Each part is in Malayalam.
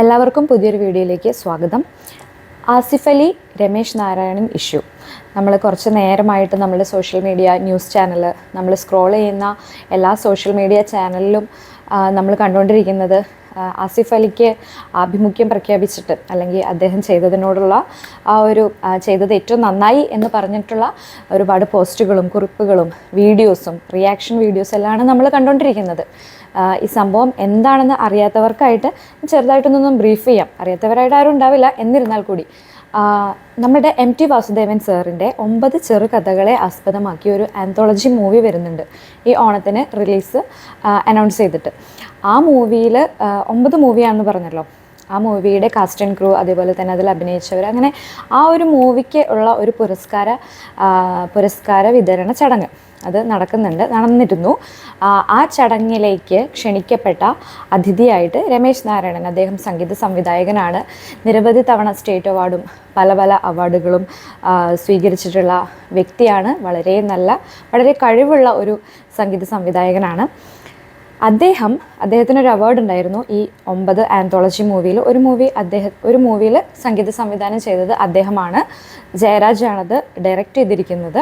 എല്ലാവർക്കും പുതിയൊരു വീഡിയോയിലേക്ക് സ്വാഗതം. ആസിഫ് അലി രമേശ് നാരായണൻ ഇഷ്യൂ. നമ്മൾ കുറച്ച് നേരമായിട്ട് നമ്മുടെ സോഷ്യൽ മീഡിയ ന്യൂസ് ചാനൽ നമ്മൾ സ്ക്രോൾ ചെയ്യുന്ന എല്ലാ സോഷ്യൽ മീഡിയ ചാനലിലും നമ്മൾ കണ്ടുകൊണ്ടിരിക്കുന്നത് ആസിഫ് അലിക്ക് ആഭിമുഖ്യം പ്രഖ്യാപിച്ചിട്ട് അല്ലെങ്കിൽ അദ്ദേഹം ചെയ്തതിനോടുള്ള ആ ഒരു ചെയ്തത് ഏറ്റവും നന്നായി എന്ന് പറഞ്ഞിട്ടുള്ള ഒരുപാട് പോസ്റ്റുകളും കുറിപ്പുകളും വീഡിയോസും റിയാക്ഷൻ വീഡിയോസ് എല്ലാമാണ് നമ്മൾ കണ്ടുകൊണ്ടിരിക്കുന്നത്. ഈ സംഭവം എന്താണെന്ന് അറിയാത്തവർക്കായിട്ട് ചെറുതായിട്ടൊന്നും ബ്രീഫ് ചെയ്യാം. അറിയാത്തവരായിട്ട് ആരും ഉണ്ടാവില്ല. എന്നിരുന്നാൽ കൂടി നമ്മുടെ എം ടി വാസുദേവൻ സാറിന്റെ ഒമ്പത് ചെറുകഥകളെ ആസ്പദമാക്കി ഒരു ആന്തോളജി മൂവി വരുന്നുണ്ട്. ഈ ഓണത്തിന് റിലീസ് അനൗൺസ് ചെയ്തിട്ട്. ആ മൂവിയിൽ ഒമ്പത് മൂവിയാണെന്ന് പറഞ്ഞല്ലോ. ആ മൂവിയുടെ കാസ്റ്റ് ആൻഡ് ക്രൂ അതേപോലെ തന്നെ അതിൽ അഭിനയിച്ചവർ അങ്ങനെ ആ ഒരു മൂവിക്ക് ഉള്ള ഒരു പുരസ്കാര പുരസ്കാര വിതരണ ചടങ്ങ് അത് നടക്കുന്നുണ്ട് നടന്നിരുന്നു. ആ, ചടങ്ങിലേക്ക് ക്ഷണിക്കപ്പെട്ട അതിഥിയായിട്ട് രമേശ് നാരായണൻ അദ്ദേഹം സംഗീത സംവിധായകനാണ്. നിരവധി തവണ സ്റ്റേറ്റ് അവാർഡും പല പല അവാർഡുകളും സ്വീകരിച്ചിട്ടുള്ള വ്യക്തിയാണ്. വളരെ നല്ല വളരെ കഴിവുള്ള ഒരു സംഗീത സംവിധായകനാണ്. അദ്ദേഹം അദ്ദേഹത്തിന് ഒരു അവാർഡ് ഉണ്ടായിരുന്നു ഈ ഒമ്പത് ആന്തോളജി മൂവിയിൽ ഒരു മൂവി അദ്ദേഹം ഒരു മൂവിയിൽ സംഗീത സംവിധാനം ചെയ്തത് അദ്ദേഹമാണ്. ജയരാജാണത് ഡയറക്റ്റ് ചെയ്തിരിക്കുന്നത്.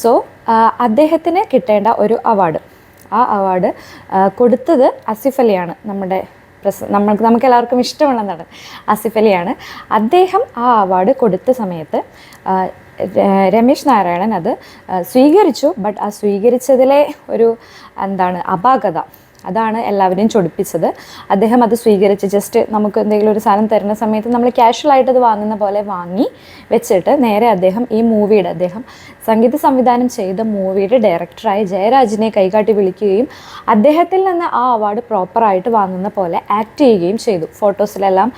സോ അദ്ദേഹത്തിന് കിട്ടേണ്ട ഒരു അവാർഡ് ആ അവാർഡ് കൊടുത്തത് അസിഫ് അലിയാണ്. നമ്മുടെ പ്രസ നമ്മൾക്ക് നമുക്ക് എല്ലാവർക്കും ഇഷ്ടമുള്ള നടൻ അസിഫ് അലിയാണ്. അദ്ദേഹം ആ അവാർഡ് കൊടുത്ത സമയത്ത് രമേശ് നാരായണൻ അത് സ്വീകരിച്ചു. ബട്ട് ആ സ്വീകരിച്ചതിലെ ഒരു എന്താണ് അപാകത അതാണ് എല്ലാവരെയും ചൊടിപ്പിച്ചത്. അദ്ദേഹം അത് സ്വീകരിച്ച് ജസ്റ്റ് നമുക്ക് എന്തെങ്കിലും ഒരു സാധനം തരുന്ന സമയത്ത് നമ്മൾ ക്യാഷ്വലായിട്ട് അത് വാങ്ങുന്ന പോലെ വാങ്ങി വെച്ചിട്ട് നേരെ അദ്ദേഹം ഈ മൂവിയുടെ അദ്ദേഹം സംഗീത സംവിധാനം ചെയ്ത മൂവിയുടെ ഡയറക്ടറായ ജയരാജിനെ കൈകാട്ടി വിളിക്കുകയും അദ്ദേഹത്തിൽ നിന്ന് ആ അവാർഡ് പ്രോപ്പറായിട്ട് വാങ്ങുന്ന പോലെ ആക്ട് ചെയ്യുകയും ചെയ്തു. ഫോട്ടോസിലെല്ലാം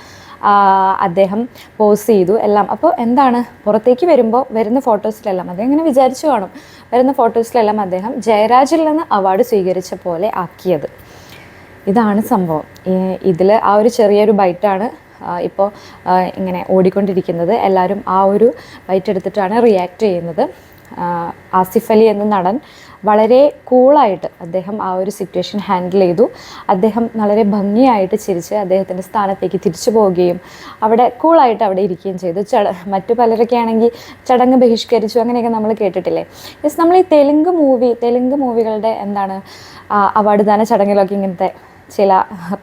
അദ്ദേഹം പോസ് ചെയ്തു എല്ലാം. അപ്പോൾ എന്താണ്? പുറത്തേക്ക് വരുമ്പോൾ വരുന്ന ഫോട്ടോസിലെല്ലാം അദ്ദേഹം ഇങ്ങനെ വിചാരിച്ചു കാണും വരുന്ന ഫോട്ടോസിലെല്ലാം അദ്ദേഹം ജയരാജിൽ നിന്ന് അവാർഡ് സ്വീകരിച്ച പോലെ ആക്കിയത്. ഇതാണ് സംഭവം. ഇതിൽ ആ ഒരു ചെറിയൊരു ബൈറ്റാണ് ഇപ്പോൾ ഇങ്ങനെ ഓടിക്കൊണ്ടിരിക്കുന്നത്. എല്ലാവരും ആ ഒരു ബൈറ്റ് എടുത്തിട്ടാണ് റിയാക്ട് ചെയ്യുന്നത്. ആസിഫ് അലി എന്ന നടൻ വളരെ കൂളായിട്ട് അദ്ദേഹം ആ ഒരു സിറ്റുവേഷൻ ഹാൻഡിൽ ചെയ്തു. അദ്ദേഹം വളരെ ഭംഗിയായിട്ട് ചിരിച്ച് അദ്ദേഹത്തിന്റെ സ്ഥാനത്തേക്ക് തിരിച്ചു പോവുകയും അവിടെ കൂളായിട്ട് അവിടെ ഇരിക്കുകയും ചെയ്തു. ചട മറ്റു പലരൊക്കെ ആണെങ്കിൽ ചടങ്ങ് ബഹിഷ്കരിച്ചു അങ്ങനെയൊക്കെ നമ്മൾ കേട്ടിട്ടില്ലേ? യെസ് നമ്മൾ ഈ തെലുങ്ക് മൂവി തെലുങ്ക് മൂവികളുടെ എന്താണ് അവാർഡ് ദാന ചടങ്ങിലൊക്കെ ഇങ്ങനത്തെ ചില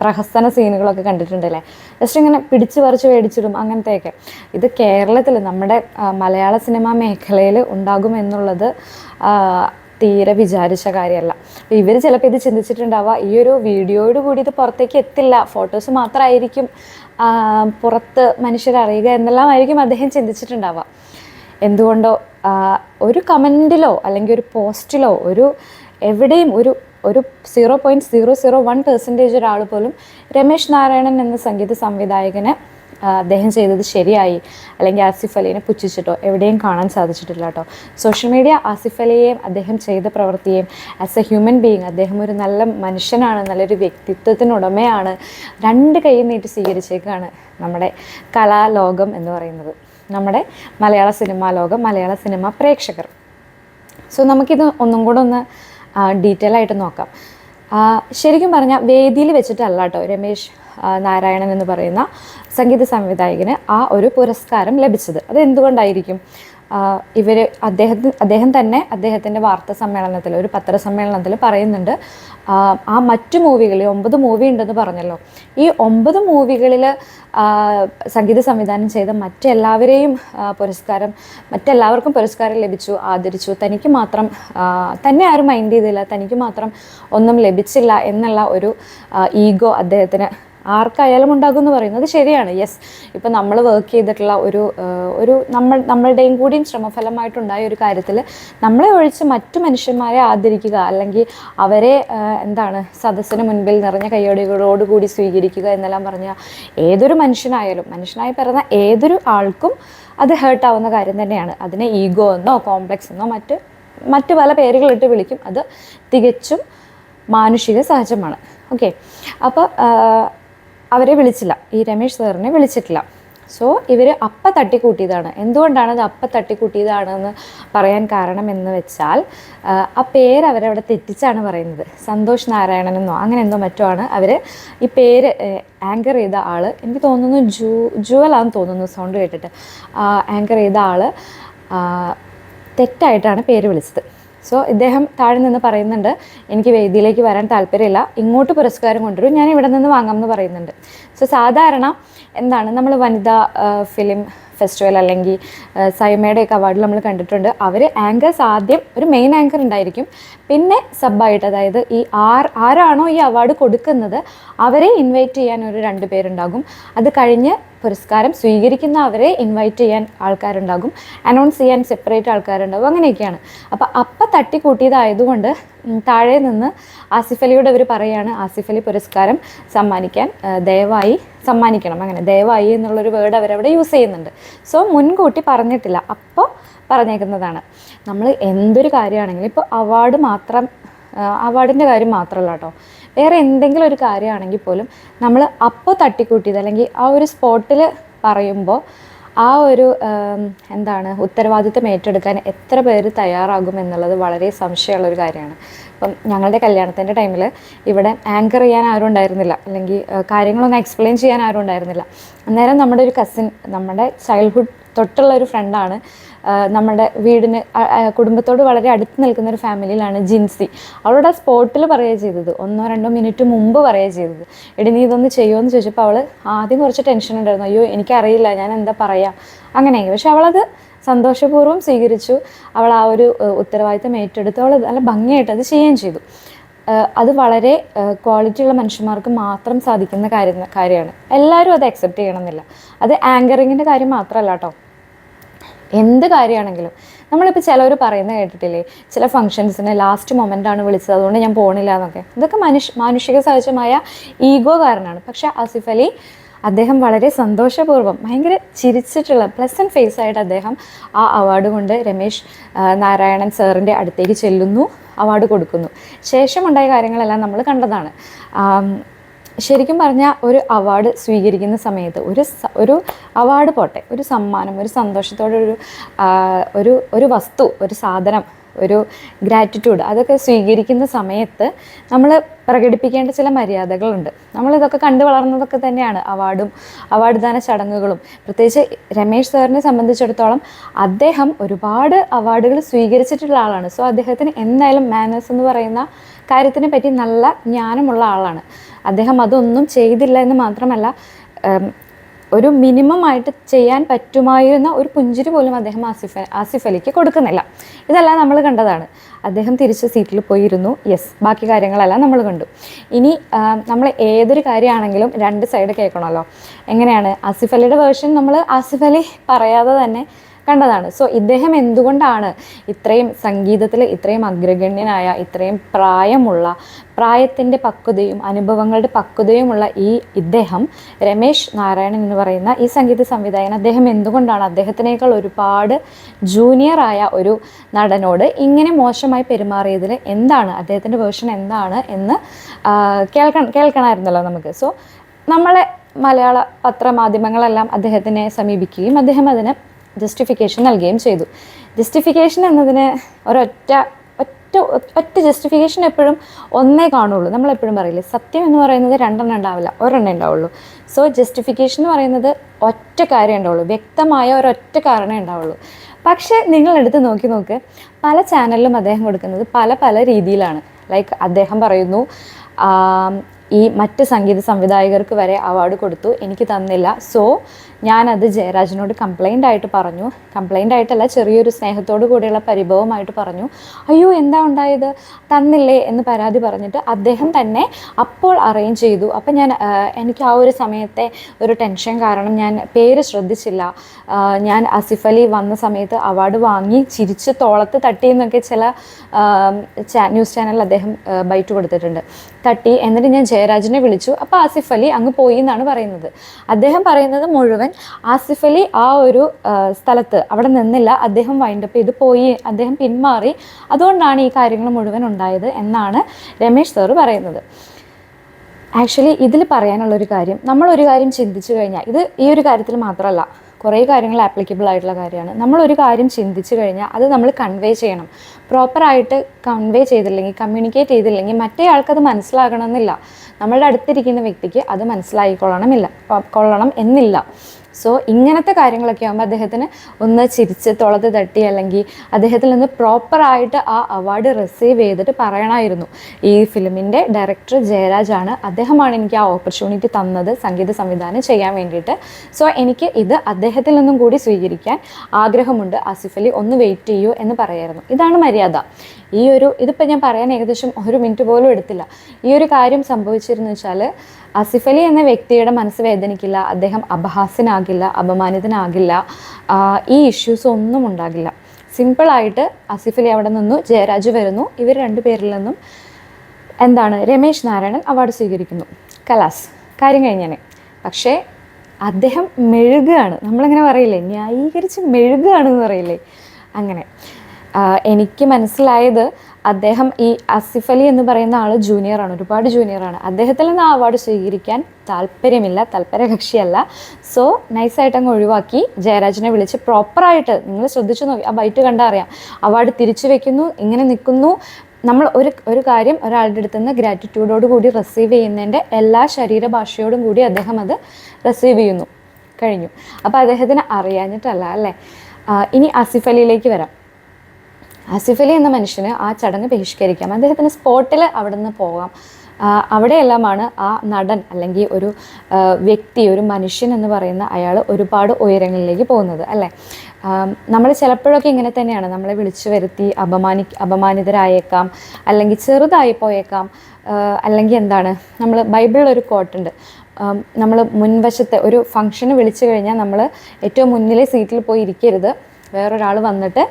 പ്രഹസന സീനുകളൊക്കെ കണ്ടിട്ടുണ്ടല്ലേ? ജസ്റ്റ് ഇങ്ങനെ പിടിച്ചു പറിച്ച് മേടിച്ചിടും അങ്ങനത്തെയൊക്കെ. ഇത് കേരളത്തിൽ നമ്മുടെ മലയാള സിനിമാ മേഖലയിൽ ഉണ്ടാകും എന്നുള്ളത് തീരെ വിചാരിച്ച കാര്യമല്ല. ഇവർ ചിലപ്പോൾ ഇത് ചിന്തിച്ചിട്ടുണ്ടാവുക ഈ ഒരു വീഡിയോയോട് കൂടി ഇത് പുറത്തേക്ക് എത്തില്ല. ഫോട്ടോസ് മാത്രമായിരിക്കും പുറത്ത് മനുഷ്യരറിയുക എന്നെല്ലാമായിരിക്കും അദ്ദേഹം ചിന്തിച്ചിട്ടുണ്ടാവുക എന്തുകൊണ്ടോ ഒരു കമന്റിലോ അല്ലെങ്കിൽ ഒരു പോസ്റ്റിലോ ഒരു എവിടെയും ഒരു ഒരു zero point zero zero one percentage ഒരാൾ പോലും രമേശ് നാരായണൻ എന്ന സംഗീത സംവിധായകനെ അദ്ദേഹം ചെയ്തത് ശരിയായി. അല്ലെങ്കിൽ ആസിഫ് അലീനെ പുച്ഛിച്ചിട്ടോ എവിടെയും കാണാൻ സാധിച്ചിട്ടില്ല കേട്ടോ. സോഷ്യൽ മീഡിയ ആസിഫ് അലിയെയും അദ്ദേഹം ചെയ്ത പ്രവൃത്തിയെയും ആസ് എ ഹ്യൂമൻ ബീയിങ് അദ്ദേഹം ഒരു നല്ല മനുഷ്യനാണ് നല്ലൊരു വ്യക്തിത്വത്തിനുടമയാണ് രണ്ട് കൈയും നീട്ടി സ്വീകരിച്ചേക്കാണ് നമ്മുടെ കലാലോകം എന്ന് പറയുന്നത്. നമ്മുടെ മലയാള സിനിമാ ലോകം മലയാള സിനിമ പ്രേക്ഷകർ. സോ നമുക്കിത് ഒന്നും കൂടെ ഒന്ന് ഡീറ്റെയിൽ ആയിട്ട് നോക്കാം. ശരിക്കും പറഞ്ഞാൽ വേദിയിൽ വെച്ചിട്ടല്ല കേട്ടോ രമേശ് നാരായണൻ എന്ന് പറയുന്ന സംഗീത സംവിധായകന് ആ ഒരു പുരസ്കാരം ലഭിച്ചത്. അത് എന്തുകൊണ്ടായിരിക്കും ഇവർ അദ്ദേഹത്തിന് അദ്ദേഹം തന്നെ അദ്ദേഹത്തിന്റെ വാർത്താ സമ്മേളനത്തിൽ ഒരു പത്രസമ്മേളനത്തിൽ പറയുന്നുണ്ട്. ആ, മറ്റ് മൂവികളിൽ ഒമ്പത് മൂവി ഉണ്ടെന്ന് പറഞ്ഞല്ലോ. ഈ ഒമ്പത് മൂവികളിൽ സംഗീത സംവിധാനം ചെയ്ത മറ്റെല്ലാവരെയും പുരസ്കാരം മറ്റെല്ലാവർക്കും പുരസ്കാരം ലഭിച്ചു ആദരിച്ചു. തനിക്ക് മാത്രം തന്നെ ആരും മൈൻഡ് ചെയ്തില്ല. തനിക്ക് മാത്രം ഒന്നും ലഭിച്ചില്ല എന്നുള്ള ഒരു ഈഗോ അദ്ദേഹത്തിന് ആർക്കായാലും ഉണ്ടാകും എന്ന് പറയുന്നത് ശരിയാണ്. യെസ് ഇപ്പം നമ്മൾ വർക്ക് ചെയ്തിട്ടുള്ള ഒരു ഒരു നമ്മൾ നമ്മളുടെയും കൂടിയും ശ്രമഫലമായിട്ടുണ്ടായ ഒരു കാര്യത്തിൽ നമ്മളെ ഒഴിച്ച് മറ്റു മനുഷ്യന്മാരെ ആദരിക്കുക അല്ലെങ്കിൽ അവരെ എന്താണ് സദസ്സിന് മുൻപിൽ നിറഞ്ഞ കയ്യോടികളോടുകൂടി സ്വീകരിക്കുക എന്നെല്ലാം പറഞ്ഞാൽ ഏതൊരു മനുഷ്യനായാലും മനുഷ്യനായി പിറന്ന ഏതൊരു ആൾക്കും അത് ഹേർട്ടാവുന്ന കാര്യം തന്നെയാണ്. അതിനെ ഈഗോ എന്നോ കോംപ്ലക്സ് എന്നോ മറ്റ് മറ്റു പല പേരുകളിട്ട് വിളിക്കും. അത് തികച്ചും മാനുഷിക സഹജമാണ്. ഓക്കെ അപ്പോൾ അവരെ വിളിച്ചില്ല. ഈ രമേശ് സാറിനെ വിളിച്ചിട്ടില്ല. സോ ഇവർ അപ്പ തട്ടിക്കൂട്ടിയതാണ്. എന്തുകൊണ്ടാണ് അത് അപ്പ തട്ടിക്കൂട്ടിയതാണെന്ന് പറയാൻ കാരണം എന്ന് വെച്ചാൽ ആ, പേര് അവരവിടെ തെറ്റിച്ചാണ് പറയുന്നത്. സന്തോഷ് നാരായണൻ എന്നോ അങ്ങനെ എന്തോ മറ്റോ ആണ് അവർ ഈ പേര് ആങ്കർ ചെയ്ത ആൾ എനിക്ക് തോന്നുന്നു ജൂ ജുവലാന്ന് തോന്നുന്നു സൗണ്ട് കേട്ടിട്ട്. ആങ്കർ ചെയ്ത ആൾ തെറ്റായിട്ടാണ് പേര് വിളിച്ചത്. സോ ഇദ്ദേഹം താഴെ നിന്ന് പറയുന്നുണ്ട് എനിക്ക് വേദിയിലേക്ക് വരാൻ താല്പര്യമില്ല. ഇങ്ങോട്ട് പുരസ്കാരം കൊണ്ടുവരും. ഞാൻ ഇവിടെ നിന്ന് വാങ്ങാം എന്ന് പറയുന്നുണ്ട്. സോ സാധാരണ എന്താണ് നമ്മൾ വനിതാ ഫിലിം ഫെസ്റ്റിവൽ അല്ലെങ്കിൽ സൈമയുടെയൊക്കെ അവാർഡിൽ നമ്മൾ കണ്ടിട്ടുണ്ട്. അവർ ആങ്കേഴ്സ് ആദ്യം ഒരു മെയിൻ ആങ്കർ ഉണ്ടായിരിക്കും. പിന്നെ സബായിട്ട് അതായത് ഈ ആർ ആരാണോ ഈ അവാർഡ് കൊടുക്കുന്നത് അവരെ ഇൻവൈറ്റ് ചെയ്യാൻ ഒരു രണ്ട് പേരുണ്ടാകും. അത് കഴിഞ്ഞ് പുരസ്കാരം സ്വീകരിക്കുന്ന അവരെ ഇൻവൈറ്റ് ചെയ്യാൻ ആൾക്കാരുണ്ടാകും. അനൗൺസ് ചെയ്യാൻ സെപ്പറേറ്റ് ആൾക്കാരുണ്ടാകും. അങ്ങനെയൊക്കെയാണ്. അപ്പോൾ അപ്പം തട്ടിക്കൂട്ടിയതായതുകൊണ്ട് താഴെ നിന്ന് ആസിഫലിയോട് അവർ പറയുകയാണ് ആസിഫ് അലി പുരസ്കാരം സമ്മാനിക്കാൻ ദയവായി സമ്മാനിക്കണം. അങ്ങനെ ദയവായി എന്നുള്ളൊരു വേർഡ് അവരവിടെ യൂസ് ചെയ്യുന്നുണ്ട്. സോ മുൻകൂട്ടി പറഞ്ഞിട്ടില്ല. അപ്പോൾ പറഞ്ഞേക്കുന്നതാണ്. നമ്മൾ എന്തൊരു കാര്യമാണെങ്കിലും ഇപ്പോൾ അവാർഡ് മാത്രം അവാർഡിന്റെ കാര്യം മാത്രമല്ല കേട്ടോ വേറെ എന്തെങ്കിലും ഒരു കാര്യമാണെങ്കിൽ പോലും നമ്മൾ അപ്പോൾ തട്ടിക്കൂട്ടിയത് അല്ലെങ്കിൽ ആ ഒരു സ്പോട്ടിൽ പറയുമ്പോൾ ആ ഒരു എന്താണ് ഉത്തരവാദിത്തം ഏറ്റെടുക്കാൻ എത്ര പേര് തയ്യാറാകും എന്നുള്ളത് വളരെ സംശയമുള്ളൊരു കാര്യമാണ്. ഇപ്പം ഞങ്ങളുടെ കല്യാണത്തിന്റെ ടൈമിൽ ഇവിടെ ആങ്കർ ചെയ്യാൻ ആരും ഉണ്ടായിരുന്നില്ല. അല്ലെങ്കിൽ കാര്യങ്ങളൊന്നും എക്സ്പ്ലെയിൻ ചെയ്യാൻ ആരും ഉണ്ടായിരുന്നില്ല. അന്നേരം നമ്മുടെ ഒരു കസിൻ നമ്മുടെ ചൈൽഡ്ഹുഡ് തൊട്ടുള്ള ഒരു ഫ്രണ്ടാണ് നമ്മുടെ വീടിന് കുടുംബത്തോട് വളരെ അടുത്ത് നിൽക്കുന്ന ഒരു ഫാമിലിയിലാണ് ജിൻസി. അവളുടെ സ്പോട്ടിൽ പറയുക ചെയ്തത്. ഒന്നോ രണ്ടോ മിനിറ്റ് മുമ്പ് പറയുക ചെയ്തത്. എടി നീ ഇതൊന്ന് ചെയ്യുമോ എന്ന് ചോദിച്ചപ്പോൾ അവൾ ആദ്യം കുറച്ച് ടെൻഷൻ ഉണ്ടായിരുന്നു. അയ്യോ എനിക്കറിയില്ല ഞാൻ എന്താ പറയുക അങ്ങനെയെങ്കിൽ പക്ഷെ അവളത് സന്തോഷപൂർവം സ്വീകരിച്ചു. അവൾ ആ ഒരു ഉത്തരവാദിത്തം ഏറ്റെടുത്ത്. അവൾ നല്ല ഭംഗിയായിട്ട് അത് ചെയ്യുകയും ചെയ്തു. അത് വളരെ ക്വാളിറ്റിയുള്ള മനുഷ്യന്മാർക്ക് മാത്രം സാധിക്കുന്ന കാര്യം കാര്യമാണ്. എല്ലാവരും അത് അക്സെപ്റ്റ് ചെയ്യണമെന്നില്ല. അത് ആങ്കറിങ്ങിന്റെ കാര്യം മാത്രമല്ല കേട്ടോ എന്ത് കാര്യമാണെങ്കിലും. നമ്മളിപ്പോൾ ചിലവർ പറയുന്നത് കേട്ടിട്ടില്ലേ? ചില ഫംഗ്ഷൻസിന് ലാസ്റ്റ് മൊമെന്റാണ് വിളിച്ചത്. അതുകൊണ്ട് ഞാൻ പോണില്ല എന്നൊക്കെ. ഇതൊക്കെ മനുഷ്യ മാനുഷിക സഹജമായ ഈഗോ കാരണമാണ് പക്ഷേ ആസിഫ് അലി അദ്ദേഹം വളരെ സന്തോഷപൂർവം ഭയങ്കര ചിരിച്ചിട്ടുള്ള പ്ലസന്റ് ഫേസ് ആയിട്ട് അദ്ദേഹം ആ അവാർഡ് കൊണ്ട് രമേശ് നാരായണൻ സാറിന്റെ അടുത്തേക്ക് ചെല്ലുന്നു അവാർഡ് കൊടുക്കുന്നു. ശേഷമുണ്ടായ കാര്യങ്ങളെല്ലാം നമ്മൾ കണ്ടതാണ്. ശരിക്കും പറഞ്ഞാൽ ഒരു അവാർഡ് സ്വീകരിക്കുന്ന സമയത്ത് ഒരു ഒരു അവാർഡ് പോട്ടെ ഒരു സമ്മാനം ഒരു സന്തോഷത്തോടെ ഒരു ഒരു ഒരു വസ്തു ഒരു സാധനം ഒരു ഗ്രാറ്റിറ്റ്യൂഡ് അതൊക്കെ സ്വീകരിക്കുന്ന സമയത്ത് നമ്മൾ പ്രകടിപ്പിക്കേണ്ട ചില മര്യാദകളുണ്ട്. നമ്മളിതൊക്കെ കണ്ടു വളർന്നതൊക്കെ തന്നെയാണ് അവാർഡും അവാർഡ് ദാന ചടങ്ങുകളും. പ്രത്യേകിച്ച് രമേശ് സാറിനെ സംബന്ധിച്ചിടത്തോളം അദ്ദേഹം ഒരുപാട് അവാർഡുകൾ സ്വീകരിച്ചിട്ടുള്ള ആളാണ്. സോ അദ്ദേഹത്തിന് എന്തായാലും മാനേഴ്സ് എന്ന് പറയുന്ന കാര്യത്തിനെ പറ്റി നല്ല ജ്ഞാനമുള്ള ആളാണ്. അദ്ദേഹം അതൊന്നും ചെയ്തില്ല എന്ന് മാത്രമല്ല ഒരു മിനിമം ആയിട്ട് ചെയ്യാൻ പറ്റുമായിരുന്ന ഒരു പുഞ്ചിരി പോലും അദ്ദേഹം ആസിഫ് ആസിഫ് അലിക്ക് കൊടുക്കുന്നില്ല. ഇതെല്ലാം നമ്മൾ കണ്ടതാണ്. അദ്ദേഹം തിരിച്ച് സീറ്റിൽ പോയിരുന്നു. യെസ് ബാക്കി കാര്യങ്ങളെല്ലാം നമ്മൾ കണ്ടു. ഇനി നമ്മൾ ഏതൊരു കാര്യമാണെങ്കിലും രണ്ട് സൈഡ് കേൾക്കണമല്ലോ. എങ്ങനെയാണ്? ആസിഫ് അലിയുടെ വേർഷൻ നമ്മൾ ആസിഫ് അലി പറയാതെ തന്നെ കണ്ടതാണ്. സോ ഇദ്ദേഹം എന്തുകൊണ്ടാണ് ഇത്രയും സംഗീതത്തിൽ ഇത്രയും അഗ്രഗണ്യനായ ഇത്രയും പ്രായമുള്ള പ്രായത്തിന്റെ പക്വതയും അനുഭവങ്ങളുടെ പക്വതയുമുള്ള ഈ ഇദ്ദേഹം രമേശ് നാരായണൻ എന്ന് പറയുന്ന ഈ സംഗീത സംവിധായകൻ അദ്ദേഹം എന്തുകൊണ്ടാണ് അദ്ദേഹത്തിനേക്കാൾ ഒരുപാട് ജൂനിയറായ ഒരു നടനോട് ഇങ്ങനെ മോശമായി പെരുമാറിയതിൽ എന്താണ് അദ്ദേഹത്തിന്റെ വേർഷൻ എന്താണ് എന്ന് കേൾക്കണം കേൾക്കണമായിരുന്നല്ലോ നമുക്ക്. സോ നമ്മളെ മലയാള പത്രമാധ്യമങ്ങളെല്ലാം അദ്ദേഹത്തിനെ സമീപിക്കുകയും അദ്ദേഹം അതിന് ജസ്റ്റിഫിക്കേഷൻ നൽകുകയും ചെയ്തു. ജസ്റ്റിഫിക്കേഷൻ എന്നതിന് ഒരൊറ്റ ഒറ്റ ഒറ്റ ജസ്റ്റിഫിക്കേഷൻ എപ്പോഴും ഒന്നേ കാണുള്ളൂ. നമ്മളെപ്പോഴും പറയില്ലേ സത്യം എന്ന് പറയുന്നത് രണ്ടെണ്ണം ഉണ്ടാവില്ല ഒരെണ്ണം ഉണ്ടാവുള്ളൂ. സോ ജസ്റ്റിഫിക്കേഷൻ എന്ന് പറയുന്നത് ഒറ്റ കാര്യം ഉണ്ടാവുള്ളൂ വ്യക്തമായ ഒരൊറ്റ കാരണമേ ഉണ്ടാവുള്ളൂ. പക്ഷേ നിങ്ങൾ എടുത്ത് നോക്കി നോക്ക് പല ചാനലിലും അദ്ദേഹം കൊടുക്കുന്നത് പല പല രീതിയിലാണ്. ലൈക്ക് അദ്ദേഹം പറയുന്നു ഈ മറ്റ് സംഗീത സംവിധായകർക്ക് വരെ അവാർഡ് കൊടുത്തു. എനിക്ക് തന്നില്ല. സോ ഞാനത് ജയരാജനോട് കംപ്ലൈന്റ് ആയിട്ട് പറഞ്ഞു. കംപ്ലൈന്റ് ആയിട്ടല്ല ചെറിയൊരു സ്നേഹത്തോടു കൂടിയുള്ള പരിഭവമായിട്ട് പറഞ്ഞു. അയ്യോ എന്താ ഉണ്ടായത്? തന്നില്ലേ? എന്ന് പരാതി പറഞ്ഞിട്ട് അദ്ദേഹം തന്നെ അപ്പോൾ അറേഞ്ച് ചെയ്തു. അപ്പം ഞാൻ എനിക്ക് ആ ഒരു സമയത്തെ ഒരു ടെൻഷൻ കാരണം ഞാൻ പേര് ശ്രദ്ധിച്ചില്ല. ഞാൻ അസിഫ് അലി വന്ന സമയത്ത് അവാർഡ് വാങ്ങി ചിരിച്ച് തോളത്ത് തട്ടിയെന്നൊക്കെ ചില ന്യൂസ് ചാനലിൽ അദ്ദേഹം ബൈറ്റ് കൊടുത്തിട്ടുണ്ട്. തട്ടി എന്നിട്ട് ഞാൻ ജയരാജനെ വിളിച്ചു. അപ്പോൾ ആസിഫ് അലി അങ്ങ് പോയി എന്നാണ് പറയുന്നത്. അദ്ദേഹം പറയുന്നത് മുഴുവൻ ആസിഫ് അലി ആ ഒരു സ്ഥലത്ത് അവിടെ നിന്നില്ല. അദ്ദേഹം വൈൻഡപ്പ് ചെയ്ത് പോയി. അദ്ദേഹം പിന്മാറി. അതുകൊണ്ടാണ് ഈ കാര്യങ്ങൾ മുഴുവൻ ഉണ്ടായത് എന്നാണ് രമേശ് സാറ് പറയുന്നത്. ആക്ച്വലി ഇതിൽ പറയാനുള്ളൊരു കാര്യം നമ്മളൊരു കാര്യം ചിന്തിച്ചു കഴിഞ്ഞാൽ ഇത് ഈ ഒരു കാര്യത്തിൽ മാത്രമല്ല കുറേ കാര്യങ്ങൾ ആപ്ലിക്കബിൾ ആയിട്ടുള്ള കാര്യമാണ്. നമ്മൾ ഒരു കാര്യം ചിന്തിച്ചു കഴിഞ്ഞാൽ അത് നമ്മൾ കൺവേ ചെയ്യണം. പ്രോപ്പറായിട്ട് കൺവേ ചെയ്തില്ലെങ്കിൽ കമ്മ്യൂണിക്കേറ്റ് ചെയ്തില്ലെങ്കിൽ മറ്റേ ആൾക്കത് മനസ്സിലാകണമെന്നില്ല. നമ്മളുടെ അടുത്തിരിക്കുന്ന വ്യക്തിക്ക് അത് മനസ്സിലായിക്കൊള്ളണമില്ല. കൊള്ളണം എന്നില്ല. സോ ഇങ്ങനത്തെ കാര്യങ്ങളൊക്കെ ആകുമ്പോൾ അദ്ദേഹത്തിന് ഒന്ന് ചിരിച്ച് തുളത്ത് തട്ടി അല്ലെങ്കിൽ അദ്ദേഹത്തിൽ നിന്ന് പ്രോപ്പറായിട്ട് ആ അവാർഡ് റിസീവ് ചെയ്തിട്ട് പറയണമായിരുന്നു ഈ ഫിലിമിന്റെ ഡയറക്ടർ ജയരാജാണ് അദ്ദേഹമാണ് എനിക്ക് ആ ഓപ്പർച്യൂണിറ്റി തന്നത് സംഗീത സംവിധാനം ചെയ്യാൻ വേണ്ടിയിട്ട്. സോ എനിക്ക് ഇത് അദ്ദേഹത്തിൽ നിന്നും കൂടി സ്വീകരിക്കാൻ ആഗ്രഹമുണ്ട്. ആസിഫ് അലി ഒന്ന് വെയിറ്റ് ചെയ്യൂ എന്ന് പറയായിരുന്നു. ഇതാണ് മര്യാദ. ഈ ഒരു ഇതിപ്പോൾ ഞാൻ പറയാൻ ഏകദേശം ഒരു മിനിറ്റ് പോലും എടുത്തില്ല. ഈ ഒരു കാര്യം സംഭവിച്ചിരുന്നു വെച്ചാൽ ആസിഫ് അലി എന്ന വ്യക്തിയുടെ മനസ്സ് വേദനിക്കില്ല അദ്ദേഹം അപഹാസ്യനാകില്ല അപമാനിതനാകില്ല ഈ ഇഷ്യൂസ് ഒന്നും ഉണ്ടാകില്ല. സിമ്പിളായിട്ട് ആസിഫ് അലി അവിടെ നിന്നു ജയരാജ് വരുന്നു. ഇവർ രണ്ടുപേരിൽ നിന്നും എന്താണ് രമേശ് നാരായണൻ അവാർഡ് സ്വീകരിക്കുന്നു. കലാസ് കാര്യം കഴിഞ്ഞാണ് പക്ഷേ അദ്ദേഹം മെഴുകുകയാണ് നമ്മളിങ്ങനെ പറയില്ലേ? ന്യായീകരിച്ച് മെഴുകുകയാണെന്ന് പറയില്ലേ? അങ്ങനെ. എനിക്ക് മനസ്സിലായത് അദ്ദേഹം ഈ അസിഫ് അലി എന്ന് പറയുന്ന ആൾ ജൂനിയറാണ് ഒരുപാട് ജൂനിയറാണ് അദ്ദേഹത്തിൽ നിന്ന് ആ അവാർഡ് സ്വീകരിക്കാൻ താല്പര്യമില്ല താല്പര്യ കക്ഷിയല്ല സോ നൈസായിട്ട് അങ്ങ് ഒഴിവാക്കി ജയരാജിനെ വിളിച്ച് പ്രോപ്പറായിട്ട് നിങ്ങൾ ശ്രദ്ധിച്ചു നോക്കി ആ ബൈറ്റ് കണ്ടാൽ അറിയാം. അവാർഡ് തിരിച്ചു വെക്കുന്നു ഇങ്ങനെ നിൽക്കുന്നു. നമ്മൾ ഒരു ഒരു കാര്യം ഒരാളുടെ അടുത്ത് നിന്ന് ഗ്രാറ്റിറ്റ്യൂഡോട് കൂടി റിസീവ് ചെയ്യുന്നതിന്റെ എല്ലാ ശരീരഭാഷയോടും കൂടി അദ്ദേഹം അത് റിസീവ് ചെയ്യുന്നു. കഴിഞ്ഞു. അപ്പോൾ അദ്ദേഹത്തിന് അറിയാഞ്ഞിട്ടല്ല അല്ലേ? ഇനി ആസിഫ് അലിയിലേക്ക് വരാം. ആസിഫ് എന്ന മനുഷ്യന് ആ ചടങ്ങ് ബഹിഷ്കരിക്കാം. അദ്ദേഹത്തിന് സ്പോട്ടിൽ അവിടെ നിന്ന് പോകാം അവിടെയെല്ലാമാണ് ആ നടൻ അല്ലെങ്കിൽ ഒരു വ്യക്തി ഒരു മനുഷ്യൻ എന്ന് പറയുന്ന അയാൾ ഒരുപാട് ഉയരങ്ങളിലേക്ക് പോകുന്നത് അല്ലേ? നമ്മൾ ചിലപ്പോഴൊക്കെ ഇങ്ങനെ തന്നെയാണ് നമ്മളെ വിളിച്ചു വരുത്തി അപമാനി അപമാനിതരായേക്കാം അല്ലെങ്കിൽ ചെറുതായി പോയേക്കാം അല്ലെങ്കിൽ എന്താണ് നമ്മൾ ബൈബിളിൽ ഒരു കോട്ടുണ്ട്. നമ്മൾ മുൻവശത്തെ ഒരു ഫംഗ്ഷന് വിളിച്ചു കഴിഞ്ഞാൽ നമ്മൾ ഏറ്റവും മുന്നിലെ സീറ്റിൽ പോയി ഇരിക്കരുത്. വേറൊരാൾ വന്നിട്ട്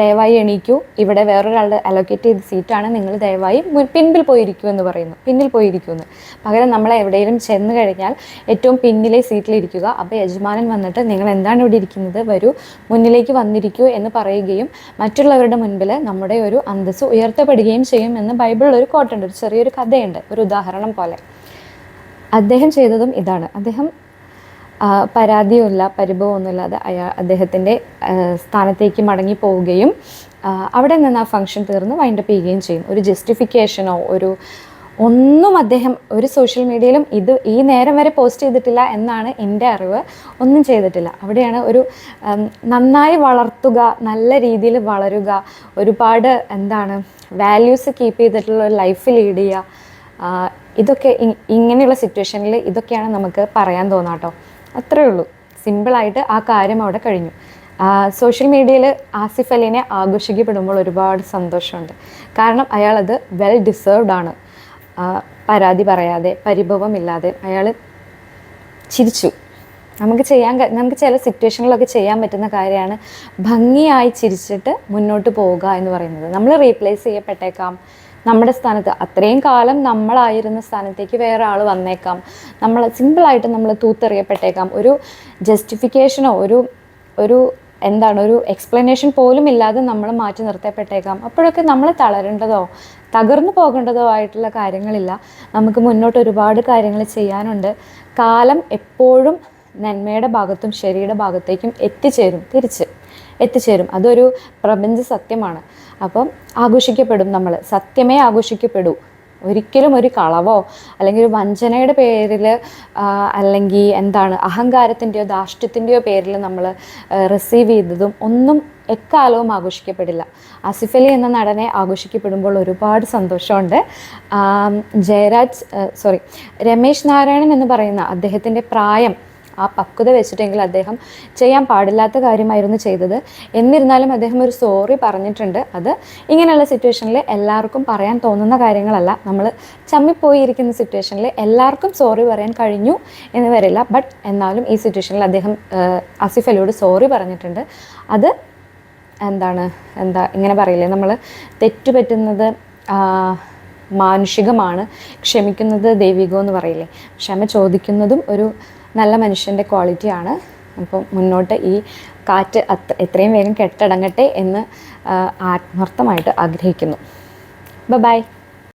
ദയവായി എണീക്കൂ. ഇവിടെ വേറൊരാളുടെ അലോക്കേറ്റ് ചെയ്ത സീറ്റാണ് നിങ്ങൾ ദയവായി പിൻപിൽ പോയിരിക്കൂ എന്ന് പറയുന്നു. പിന്നിൽ പോയിരിക്കൂ എന്ന്. പകരം നമ്മൾ എവിടെയെങ്കിലും ചെന്ന് കഴിഞ്ഞാൽ ഏറ്റവും പിന്നിലെ സീറ്റിലിരിക്കുക അപ്പോൾ യജമാനൻ വന്നിട്ട് നിങ്ങൾ എന്താണ് ഇവിടെ ഇരിക്കുന്നത്? വരൂ. മുന്നിലേക്ക് വന്നിരിക്കൂ എന്ന് പറയുകയും മറ്റുള്ളവരുടെ മുൻപിൽ നമ്മുടെ ഒരു അന്തസ്സ് ഉയർത്തപ്പെടുകയും ചെയ്യും എന്ന് ബൈബിളിൽ ഒരു കോട്ടുണ്ട് ഒരു ചെറിയൊരു കഥയുണ്ട്. ഒരു ഉദാഹരണം പോലെ. അദ്ദേഹം ചെയ്തതും ഇതാണ്. അദ്ദേഹം പരാതിയുമില്ല പരിഭവമൊന്നുമില്ലാതെ അയാൾ അദ്ദേഹത്തിന്റെ സ്ഥാനത്തേക്ക് മടങ്ങി പോവുകയും അവിടെ നിന്ന് ആ ഫംഗ്ഷൻ തീർന്ന് വൈൻഡപ്പ് ചെയ്യുകയും ചെയ്യും. ഒരു ജസ്റ്റിഫിക്കേഷനോ ഒരു ഒന്നും അദ്ദേഹം ഒരു സോഷ്യൽ മീഡിയയിലും ഇത് ഈ നേരം വരെ പോസ്റ്റ് ചെയ്തിട്ടില്ല എന്നാണ് എന്റെ അറിവ്. ഒന്നും ചെയ്തിട്ടില്ല. അവിടെയാണ് ഒരു നന്നായി വളർത്തുക നല്ല രീതിയിൽ വളരുക ഒരുപാട് എന്താണ് വാല്യൂസ് കീപ്പ് ചെയ്തിട്ടുള്ള ഒരു ലൈഫ് ലീഡ് ചെയ്യുക. ഇതൊക്കെ ഇങ്ങനെയുള്ള സിറ്റുവേഷനിൽ ഇതൊക്കെയാണ് നമുക്ക് പറയാൻ തോന്നാട്ടോ. അത്രേ ഉള്ളൂ. സിമ്പിളായിട്ട് ആ കാര്യം അവിടെ കഴിഞ്ഞു. സോഷ്യൽ മീഡിയയിൽ ആസിഫ് അലിനെ ആഘോഷിക്കപ്പെടുമ്പോൾ ഒരുപാട് സന്തോഷമുണ്ട്. കാരണം അയാളത് വെൽ ഡിസേർവ്ഡ് ആണ്. പരാതി പറയാതെ പരിഭവമില്ലാതെ അയാൾ ചിരിച്ചു. നമുക്ക് ചെയ്യാൻ നമുക്ക് ചില സിറ്റുവേഷനിലൊക്കെ ചെയ്യാൻ പറ്റുന്ന കാര്യമാണ് ഭംഗിയായി ചിരിച്ചിട്ട് മുന്നോട്ട് പോവുക എന്ന് പറയുന്നത്. നമ്മൾ റീപ്ലേസ് ചെയ്യപ്പെട്ടേക്കാം. നമ്മുടെ സ്ഥാനത്ത് അത്രയും കാലം നമ്മളായിരുന്ന സ്ഥാനത്തേക്ക് വേറെ ആൾ വന്നേക്കാം. നമ്മൾ സിമ്പിളായിട്ട് നമ്മൾ തൂത്തെറിയപ്പെട്ടേക്കാം. ഒരു ജസ്റ്റിഫിക്കേഷനോ ഒരു ഒരു എന്താണ് ഒരു എക്സ്പ്ലനേഷൻ പോലും ഇല്ലാതെ നമ്മൾ മാറ്റി നിർത്തപ്പെട്ടേക്കാം. അപ്പോഴൊക്കെ നമ്മൾ തളരേണ്ടതോ തകർന്നു പോകേണ്ടതോ ആയിട്ടുള്ള കാര്യങ്ങളില്ല. നമുക്ക് മുന്നോട്ട് ഒരുപാട് കാര്യങ്ങൾ ചെയ്യാനുണ്ട്. കാലം എപ്പോഴും നന്മയുടെ ഭാഗത്തും ശരിയുടെ ഭാഗത്തേക്കും എത്തിച്ചേരും. തിരിച്ച് എത്തിച്ചേരും. അതൊരു പ്രപഞ്ച സത്യമാണ്. അപ്പം ആഘോഷിക്കപ്പെടും നമ്മൾ. സത്യമേ ആഘോഷിക്കപ്പെടൂ. ഒരിക്കലും ഒരു കളവോ അല്ലെങ്കിൽ ഒരു വഞ്ചനയുടെ പേരിൽ അല്ലെങ്കിൽ എന്താണ് അഹങ്കാരത്തിന്റെയോ ധാർഷ്ട്യത്തിന്റെയോ പേരിൽ നമ്മൾ റിസീവ് ചെയ്തതും ഒന്നും എക്കാലവും ആഘോഷിക്കപ്പെടില്ല. ആസിഫ് അലി എന്ന നടനെ ആഘോഷിക്കപ്പെടുമ്പോൾ ഒരുപാട് സന്തോഷമുണ്ട്. ജയരാജ് സോറി രമേശ് നാരായണൻ എന്ന് പറയുന്ന അദ്ദേഹത്തിന്റെ പ്രായം ആ പക്വത വെച്ചിട്ടെങ്കിൽ അദ്ദേഹം ചെയ്യാൻ പാടില്ലാത്ത കാര്യമായിരുന്നു ചെയ്തത്. എന്നിരുന്നാലും അദ്ദേഹം ഒരു സോറി പറഞ്ഞിട്ടുണ്ട്. അത് ഇങ്ങനെയുള്ള സിറ്റുവേഷനിൽ എല്ലാവർക്കും പറയാൻ തോന്നുന്ന കാര്യങ്ങളല്ല. നമ്മൾ ചമ്മിപ്പോയിരിക്കുന്ന സിറ്റുവേഷനിൽ എല്ലാവർക്കും സോറി പറയാൻ കഴിഞ്ഞു എന്ന് വരില്ല ബട്ട് എന്നാലും ഈ സിറ്റുവേഷനിൽ അദ്ദേഹം ആസിഫ് അലിയോട് സോറി പറഞ്ഞിട്ടുണ്ട്. അത് എന്താണ് എന്താ ഇങ്ങനെ പറയില്ലേ? നമ്മൾ തെറ്റുപറ്റുന്നത് മാനുഷികമാണ് ക്ഷമിക്കുന്നത് ദൈവികം എന്ന് പറയില്ലേ? ക്ഷമ ചോദിക്കുന്നതും ഒരു നല്ല മനുഷ്യന്റെ ക്വാളിറ്റിയാണ് അപ്പം മുന്നോട്ട് ഈ കാറ്റ് അത്ര എത്രയും വേഗം കെട്ടടങ്ങട്ടെ എന്ന് ആത്മാർത്ഥമായിട്ട് ആഗ്രഹിക്കുന്നു. ബൈ